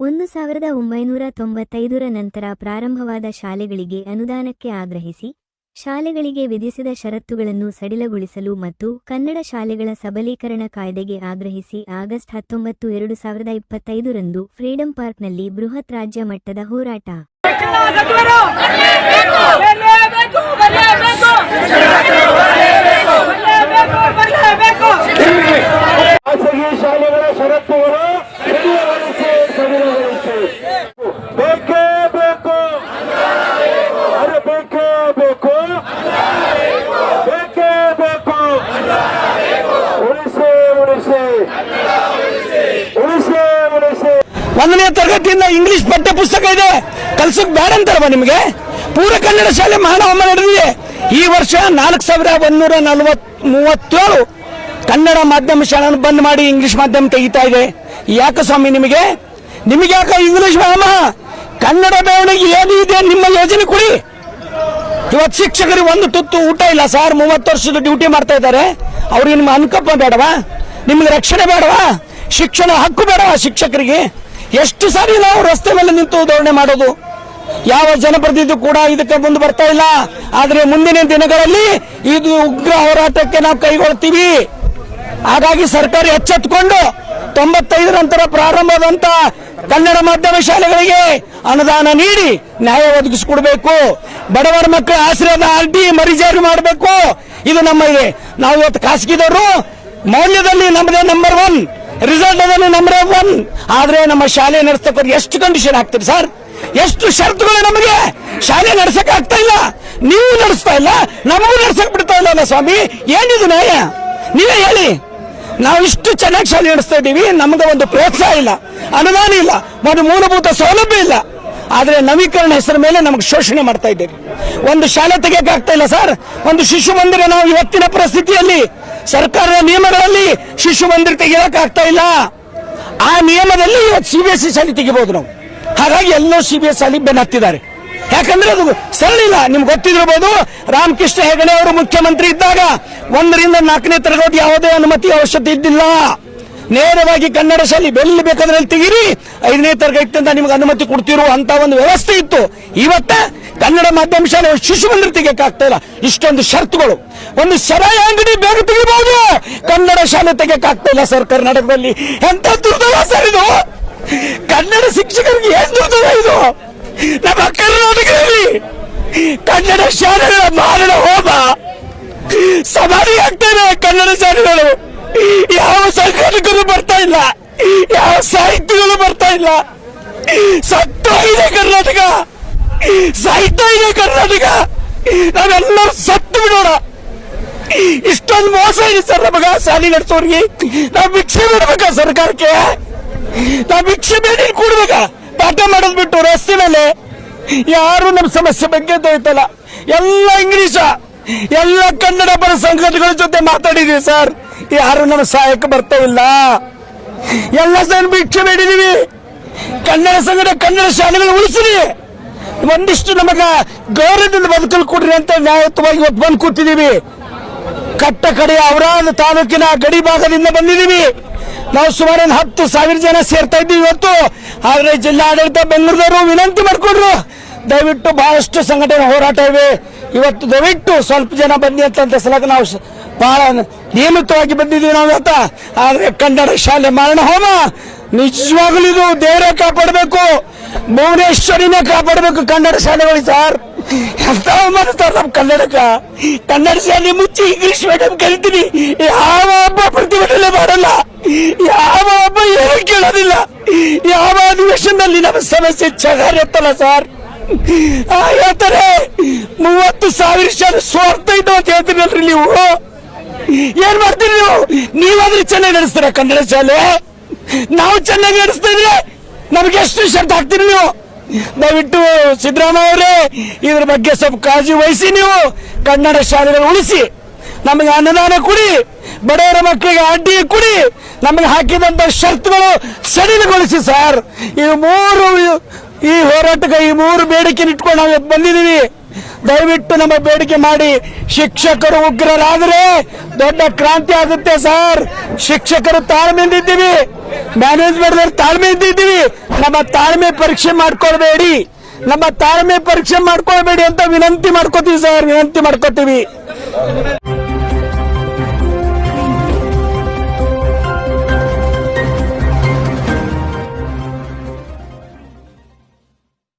ಒಂದು ಸಾವಿರದ ಒಂಬೈನೂರ ತೊಂಬತ್ತೈದರ ನಂತರ ಪ್ರಾರಂಭವಾದ ಶಾಲೆಗಳಿಗೆ ಅನುದಾನಕ್ಕೆ ಆಗ್ರಹಿಸಿ, ಶಾಲೆಗಳಿಗೆ ವಿಧಿಸಿದ ಷರತ್ತುಗಳನ್ನು ಸಡಿಲಗೊಳಿಸಲು ಮತ್ತು ಕನ್ನಡ ಶಾಲೆಗಳ ಸಬಲೀಕರಣ ಕಾಯ್ದೆಗೆ ಆಗ್ರಹಿಸಿ ಆಗಸ್ಟ್ ಹತ್ತೊಂಬತ್ತು, ಎರಡು ಸಾವಿರದ ಇಪ್ಪತ್ತೈದರಂದು ಫ್ರೀಡಂ ಪಾರ್ಕ್ನಲ್ಲಿ ಬೃಹತ್ ರಾಜ್ಯ ಮಟ್ಟದ ಹೋರಾಟ ಸಚಿವರು ಬರಲೇಬೇಕು ಬರಲೇಬೇಕು ಬರಲೇಬೇಕು ಬರಲೇಬೇಕು ಖಾಸಗಿ ಶಾಲೆಗಳ ಷರತ್ತುಗಳು ಸಡಿಲಗೊಳಿಸಿ ಸಡಿಲಗೊಳಿಸಿ ಒಂದನೇ ತರಗತಿಯಿಂದ ಇಂಗ್ಲಿಷ್ ಪಠ್ಯ ಪುಸ್ತಕ ಇದೆ. ಕಲ್ಸಕ್ ಬೇಡ ಅಂತಾರವ ನಿಮಗೆ? ಪೂರ ಕನ್ನಡ ಶಾಲೆ ಮಹಾನವಮ ನಡೆದಿದೆ. ಈ ವರ್ಷ ನಾಲ್ಕು ಸಾವಿರ ಒಂದೂರ ನಲವತ್, ಮೂವತ್ತೇಳು ಕನ್ನಡ ಮಾಧ್ಯಮ ಶಾಲೆಯನ್ನು ಬಂದ್ ಮಾಡಿ ಇಂಗ್ಲಿಷ್ ಮಾಧ್ಯಮ ತೆಗಿತಾ ಇದೆ. ಯಾಕೆ ಸ್ವಾಮಿ ನಿಮಗೆ? ನಿಮಗೆ ಯಾಕೆ ಇಂಗ್ಲಿಷ್ ಮಾಮ? ಕನ್ನಡ ಬೆಳವಣಿಗೆ ಏನು ಇದೆ? ನಿಮ್ಮ ಯೋಜನೆ ಕೊಡಿ. ಇವತ್ತು ಶಿಕ್ಷಕರಿಗೆ ಒಂದು ತುತ್ತು ಊಟ ಇಲ್ಲ ಸರ್. ಮೂವತ್ತು ವರ್ಷದ ಡ್ಯೂಟಿ ಮಾಡ್ತಾ ಇದ್ದಾರೆ. ಅವ್ರಿಗೆ ನಿಮ್ಮ ಅನುಕಂಪ ಬೇಡವಾ? ನಿಮ್ಗೆ ರಕ್ಷಣೆ ಬೇಡವಾ? ಶಿಕ್ಷಣ ಹಕ್ಕು ಬೇಡವಾ ಶಿಕ್ಷಕರಿಗೆ? ಎಷ್ಟು ಸಾರಿ ನಾವು ರಸ್ತೆ ಮೇಲೆ ನಿಂತು ಉದಾಹರಣೆ ಮಾಡೋದು? ಯಾವ ಜನಪ್ರತಿನಿಧಿ ಕೂಡ ಇದಕ್ಕೆ ಮುಂದೆ ಬರ್ತಾ ಇಲ್ಲ. ಆದರೆ ಮುಂದಿನ ದಿನಗಳಲ್ಲಿ ಇದು ಉಗ್ರ ಹೋರಾಟಕ್ಕೆ ನಾವು ಕೈಗೊಳ್ತೀವಿ. ಹಾಗಾಗಿ ಸರ್ಕಾರ ಎಚ್ಚೆತ್ತುಕೊಂಡು ತೊಂಬತ್ತೈದರ ನಂತರ ಪ್ರಾರಂಭವಾದಂತ ಕನ್ನಡ ಮಾಧ್ಯಮ ಶಾಲೆಗಳಿಗೆ ಅನುದಾನ ನೀಡಿ ನ್ಯಾಯ ಒದಗಿಸಿಕೊಡ್ಬೇಕು. ಬಡವರ ಮಕ್ಕಳ ಆಶ್ರಯದ ಆರ್ ಡಿ ಮರಿಜಾರಿ ಮಾಡಬೇಕು. ಇದು ನಮ್ಮ ನಾವು ಇವತ್ತು ಖಾಸಗಿದವರು. ಮೌಲ್ಯದಲ್ಲಿ ನಮ್ಮದೇ ನಂಬರ್ ಒನ್ ರಿಸಲ್ಟ್ ಅದನ್ನು ನಂಬರ್ ಒನ್ ಆದ್ರೆ ನಮ್ಮ ಶಾಲೆ ನಡೆಸ್ತಕ್ಕವ್ರು ಎಷ್ಟು ಕಂಡೀಷನ್ ಆಗ್ತೀರಿ ಸರ್ ಎಷ್ಟು ಷರತ್ತುಗಳು ನಮಗೆ? ಶಾಲೆ ನಡ್ಸಕ್ ಆಗ್ತಾ ಇಲ್ಲ. ನೀವು ನಡೆಸ್ತಾ ಇಲ್ಲ. ನಮಗೂ ನಡ್ಸಕ್ ಬಿಡ್ತಾ ಇಲ್ಲ ಸ್ವಾಮಿ? ಏನಿದು ನ್ಯಾಯ? ನೀವೇ ಹೇಳಿ. ನಾವು ಇಷ್ಟು ಚೆನ್ನಾಗಿ ಶಾಲೆ ನಡೆಸ್ತಾ ಇದ್ದೀವಿ, ನಮಗೆ ಒಂದು ಪ್ರೋತ್ಸಾಹ ಇಲ್ಲ, ಅನುದಾನ ಇಲ್ಲ, ಒಂದು ಮೂಲಭೂತ ಸೌಲಭ್ಯ ಇಲ್ಲ. ಆದರೆ ನವೀಕರಣ ಹೆಸರ ಮೇಲೆ ನಮಗೆ ಶೋಷಣೆ ಮಾಡ್ತಾ ಇದ್ದೀರಿ. ಒಂದು ಶಾಲೆ ತೆಗೆಯಕ್ಕೆ ಆಗ್ತಾ ಇಲ್ಲ ಸರ್. ಒಂದು ಶಿಶು ಮಂದಿರ ನಾವು ಇವತ್ತಿನ ಪರಿಸ್ಥಿತಿಯಲ್ಲಿ, ಸರ್ಕಾರದ ನಿಯಮಗಳಲ್ಲಿ ಶಿಶು ಮಂದಿರ ತೆಗೆಯಕ್ಕೆ ಆಗ್ತಾ ಇಲ್ಲ. ಆ ನಿಯಮದಲ್ಲಿ ಇವತ್ತು ಸಿ ಬಿ ಎಸ್ ಸಿ ಶಾಲೆ ತೆಗಿಬಹುದು ನಾವು. ಹಾಗಾಗಿ ಎಲ್ಲೋ ಸಿ ಬಿ ಎಸ್ ಶಾಲೆ ಬೆನ್ನ ಹತ್ತಿದ್ದಾರೆ ಯಾಕಂದ್ರೆ ಅದು ಸರಳಿಲ್ಲ. ನಿಮ್ಗೆ ಗೊತ್ತಿದಿರ್ಬೋದು, ರಾಮಕೃಷ್ಣ ಹೆಗಡೆ ಅವರು ಮುಖ್ಯಮಂತ್ರಿ ಇದ್ದಾಗ ಒಂದರಿಂದ ನಾಲ್ಕನೇ ತರಗತಿ ಯಾವುದೇ ಅನುಮತಿ ಅವಶ್ಯಕತೆ ಇದ್ದಿಲ್ಲ. ನೇರವಾಗಿ ಕನ್ನಡ ಶಾಲೆ ಬೆಲ್ಲಿ ಬೇಕಾದ್ರೆ ತೆಗೀರಿ, ಐದನೇ ತರಗತಿಯಿಂದ ನಿಮ್ಗೆ ಅನುಮತಿ ಕೊಡ್ತಿರೋ ಅಂತ ಒಂದು ವ್ಯವಸ್ಥೆ ಇತ್ತು. ಇವತ್ತ ಕನ್ನಡ ಮಾಧ್ಯಮ ಶಾಲೆ ಶಿಶು ಮಂದಿರ ತೆಗಿಯಕ್ಕೆ ಆಗ್ತಾ ಇಲ್ಲ. ಇಷ್ಟೊಂದು ಷರತ್ತುಗಳು. ಒಂದು ಸರಾಯ ಅಂಗಡಿ ಬೇಗ ತೆಗಿಬಹುದು ಕನ್ನಡ ಶಾಲೆ ತೆಗಿಯಕ್ಕೆ ಆಗ್ತಾ ಇಲ್ಲ ಸರ್ ಕರ್ನಾಟಕದಲ್ಲಿ. ಎಂತ ದುರ್ದವ ಸರ್ ಇದು? ಕನ್ನಡ ಶಿಕ್ಷಕರಿಗೆ ಏನ್ ದುರ್ದವ ಇದು? ನಮ್ಮ ಕರ್ನಾಟಕದಲ್ಲಿ ಕನ್ನಡ ಶಾಲೆಗಳ ಮಾರಣ ಹೋಮ ಸಮಾಧಿ ಆಗ್ತಾರೆ ಕನ್ನಡ ಶಾಲೆಗಳು. ಯಾವ ಸಂಘಟಕರು ಬರ್ತಾ ಇಲ್ಲ, ಯಾವ ಸಾಹಿತ್ಯಗಳು ಬರ್ತಾ ಇಲ್ಲ. ಸತ್ತೋಗಿದೆ ಕರ್ನಾಟಕ ಸಾಹಿತ್ಯ ಇದೆ ಕರ್ನಾಟಕ. ನಾವೆಲ್ಲರೂ ಸತ್ತು ಬಿಡೋಣ. ಇಷ್ಟೊಂದು ಮೋಸ ಇದೆ ಸರ್ ನಮಗ ಶಾಲೆ ನಡೆಸೋರಿಗೆ. ನಾವು ಭಿಕ್ಷೆ ಬಿಡ್ಬೇಕಾ ಸರ್ಕಾರಕ್ಕೆ? ನಾವು ಭಿಕ್ಷೆ ಬೇಡ ಕೂಡ್ಬೇಕ? ಪಾಠ ಮಾಡೋದ್ ಬಿಟ್ಟು ರಸ್ತೆ ಮೇಲೆ ಯಾರು ನಮ್ಮ ಸಮಸ್ಯೆ ಬಗ್ಗೆ ತಿಳಿತಲ್ಲ. ಎಲ್ಲ ಇಂಗ್ಲಿಷ ಎಲ್ಲ ಕನ್ನಡ ಪರ ಸಂಘಟನೆಗಳ ಜೊತೆ ಮಾತಾಡಿದೀವಿ ಸರ್ ಯಾರು ನಮ್ಮ ಸಹಾಯಕ್ಕೆ ಬರ್ತಾ ಇಲ್ಲ. ಎಲ್ಲ ಸರ್ ಭಿಕ್ಷೆ ಬೇಡಿದೀವಿ. ಕನ್ನಡ ಸಂಘಟ ಕನ್ನಡ ಶಾಲೆಗಳು ಉಳಿಸಿರಿ. ಒಂದಿಷ್ಟು ನಮಗ ಗೌರವದಿಂದ ಬದುಕಲು ಕೊಡ್ರಿ ಅಂತ ನ್ಯಾಯಯುತವಾಗಿ ಇವತ್ತು ಬಂದು ಕೂತಿದೀವಿ. ಕಟ್ಟ ಕಡೆಯ ಅವರಾದ ತಾಲೂಕಿನ ಗಡಿ ಭಾಗದಿಂದ ಬಂದಿದ್ದೀವಿ ನಾವು ಸುಮಾರು ಒಂದು ಹತ್ತು ಸಾವಿರ ಜನ ಸೇರ್ತಾ ಇದ್ದೀವಿ ಇವತ್ತು. ಆದರೆ ಜಿಲ್ಲಾಡಳಿತ ಬೆಂಗಳೂರಿನವರು ವಿನಂತಿ ಮಾಡ್ಕೊಂಡ್ರು. ದಯವಿಟ್ಟು ಬಹಳಷ್ಟು ಸಂಘಟನೆ ಹೋರಾಟ ಇವೆ. ಇವತ್ತು ದಯವಿಟ್ಟು ಸ್ವಲ್ಪ ಜನ ಬನ್ನಿ ಅಂತ ಸಲಕ ನಾವು ಬಹಳ ನಿಯಮಿತವಾಗಿ ಬಂದಿದ್ದೀವಿ ನಾವು ಇವತ್ತ. ಆದರೆ ಕನ್ನಡ ಶಾಲೆ ಮಾರಣ ಹೋಮ. ನಿಜವಾಗ್ಲೂ ಇದು ದೇವರೇ ಕಾಪಾಡಬೇಕು. ಭುವನೇಶ್ವರಿನೇ ಕಾಪಾಡಬೇಕು ಕನ್ನಡ ಶಾಲೆಗಳು ಸರ್. ಎಂತ ಮಾಡ್ತಾರೆ ನಮ್ಮ ಕನ್ನಡಕ. ಕನ್ನಡ ಶಾಲೆ ಮುಚ್ಚಿ ಇಂಗ್ಲಿಷ್ ಮೀಡಿಯಂ ಕಲಿತೀನಿ. ಯಾವ ಪ್ರತಿಭಟನೆ ಮಾಡಲ್ಲ ಯಾವ ಒಬ್ಬ ಏನು ಕೇಳೋದಿಲ್ಲ? ಯಾವ ಅಧಿವೇಶನದಲ್ಲಿ ನಮ್ಮ ಸಮಸ್ಯೆ ಚಗಾರಿತ್ತಲ್ಲ ಸರ್? ಹೇಳ್ತಾರೆ, ಮೂವತ್ತು ಸಾವಿರ ಶಾಲೆ ಸ್ವಾರ್ಥ ಇದ್ದು ಅಂತ ಹೇಳ್ತೀರಲ್ರಿ ನೀವು? ಏನ್ ಮಾಡ್ತೀರಿ ನೀವು? ನೀವಾದ್ರೆ ಚೆನ್ನಾಗಿ ನಡೆಸ್ತೀರ ಕನ್ನಡ ಶಾಲೆ? ನಾವು ಚೆನ್ನಾಗಿ ನಡೆಸ್ತಾ ಇದ್ರೆ ನಮ್ಗೆ ಎಷ್ಟು ಶರ್ಟ್ ಹಾಕ್ತೀರಿ ನೀವು? ದಯವಿಟ್ಟು ಸಿದ್ದರಾಮಯ್ಯ ಅವರೇ, ಇದ್ರ ಬಗ್ಗೆ ಸ್ವಲ್ಪ ಕಾಳಜಿ ವಹಿಸಿ ನೀವು ಕನ್ನಡ ಶಾಲೆಗಳು ಉಳಿಸಿ, ನಮಗೆ ಅನುದಾನ ಕೊಡಿ. ಬಡವರ ಮಕ್ಕಳಿಗೆ ಅಡ್ಡಿ ಕುಡಿ. ನಮಗೆ ಹಾಕಿದಂತ ಷರತ್ತುಗಳು ಸಡಿಲಗೊಳಿಸಿ ಸರ್ ಈ ಮೂರು ಈ ಹೋರಾಟಕ್ಕೆ ಈ ಮೂರು ಬೇಡಿಕೆ ಇಟ್ಕೊಂಡು ನಾವು ಬಂದಿದ್ದೀವಿ. ದಯವಿಟ್ಟು ನಮ್ಮ ಬೇಡಿಕೆ ಮಾಡಿ. ಶಿಕ್ಷಕರು ಉಗ್ರರಾದರೆ ದೊಡ್ಡ ಕ್ರಾಂತಿ ಆಗುತ್ತೆ ಸರ್ ಶಿಕ್ಷಕರು ತಾಳ್ಮೆಯಿಂದ ಇದ್ದೀವಿ ಮ್ಯಾನೇಜ್ಮೆಂಟ್ ತಾಳ್ಮೆಯಿಂದ ಇದ್ದೀವಿ ನಮ್ಮ ತಾಳ್ಮೆ ಪರೀಕ್ಷೆ ಮಾಡ್ಕೊಳ್ಬೇಡಿ. ನಮ್ಮ ತಾಳ್ಮೆ ಪರೀಕ್ಷೆ ಮಾಡ್ಕೊಳ್ಬೇಡಿ ಅಂತ ವಿನಂತಿ ಮಾಡ್ಕೋತೀವಿ ಸರ್ ವಿನಂತಿ ಮಾಡ್ಕೋತೀವಿ.